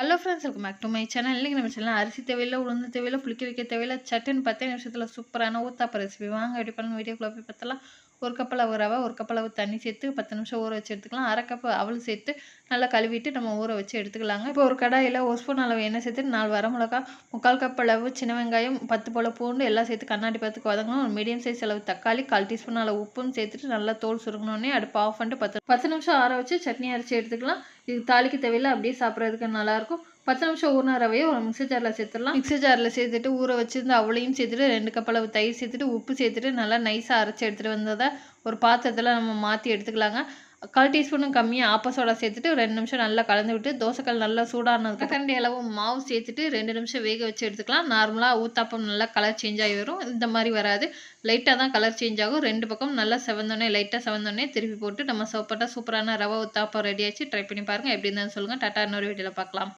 Hello friends இருக்கும் back to my channel இன்றைக்கி நம்ம சேனல் அரிசி தேவையில்ல உளுந்து தேவையில்ல புளிக்க வைக்க தேவையில்ல சட்டுன்னு பத்தே நிமிஷத்தில் சூப்பரான ஊத்தாப்ப ரெசிபி வாங்க எப்படி பண்ணணும்? வீடியோக்குள்ளே போய் பார்த்தலாம் ஒரு கப் அளவு ரவை ஒரு கப் அளவு தண்ணி சேர்த்து பத்து நிமிஷம் ஊற வச்சு எடுத்துக்கலாம். அரை கப் அவல் சேர்த்து நல்லா கழுவிட்டு நம்ம ஊற வச்சு எடுத்துக்கலாங்க. இப்போ ஒரு கடாயில் ஒரு ஸ்பூன் அளவு எண்ணெய் சேர்த்து நாலு வரமிளகா முக்கால் கப் அளவு சின்ன வெங்காயம் பத்து போல் பூண்டு எல்லாம் சேர்த்து கண்ணாடி பார்த்துக்கு வதங்கணும். ஒரு மீடியம் சைஸ் அளவு தக்காளி கால் டீஸ்பூன் அளவு உப்பும் சேர்த்துட்டு நல்லா தோல் சுருங்கணுன்னே அடுப்பு ஆஃப் பண்ணிட்டு பத்து பத்து நிமிஷம் ஆற வச்சு சட்னி அரைச்சி எடுத்துக்கலாம். இது தாளிக்கு தேவையில்லை அப்படியே சாப்பிட்றதுக்கு நல்லாயிருக்கும் பத்து நிமிஷம் ஊறின ரவையை ஒரு மிக்ஸி ஜாரில் சேர்த்துடலாம். மிக்ஸி ஜாரில் சேர்த்துட்டு ஊற வச்சிருந்து அவளையும் சேர்த்துட்டு ரெண்டு கப் அளவு தயிர் சேர்த்துட்டு உப்பு சேர்த்துட்டு நல்லா நைஸாக அரைச்சி எடுத்துகிட்டு வந்ததை ஒரு பாத்திரத்தில் நம்ம மாற்றி எடுத்துக்கலாங்க. கால் டீஸ்பூனும் கம்மியாக ஆப்ப சோடா சேர்த்துட்டு ரெண்டு நிமிஷம் நல்லா கலந்து விட்டு தோசைக்கல் நல்லா சூடானதுக்கு கரண்டி அளவு மாவு சேர்த்துட்டு ரெண்டு நிமிஷம் வேக வச்சு எடுத்துக்கலாம். நார்மலாக ஊத்தாப்பம் நல்லா கலர் சேஞ்ச் ஆகி வரும். இந்த மாதிரி வராது. லைட்டாக தான் கலர் சேஞ்ச் ஆகும். ரெண்டு பக்கம் நல்லா செவந்தோடனே லைட்டாக செவந்தோடனே திருப்பி போட்டு நம்ம சோப்பட்டா சூப்பரான ரவை ஊத்தாப்பம் ரெடி ஆச்சு. ட்ரை பண்ணி பாருங்கள் எப்படி இருந்தாலும் சொல்லுங்கள் டாட்டா இன்னொரு வீடியோவில் பார்க்கலாம்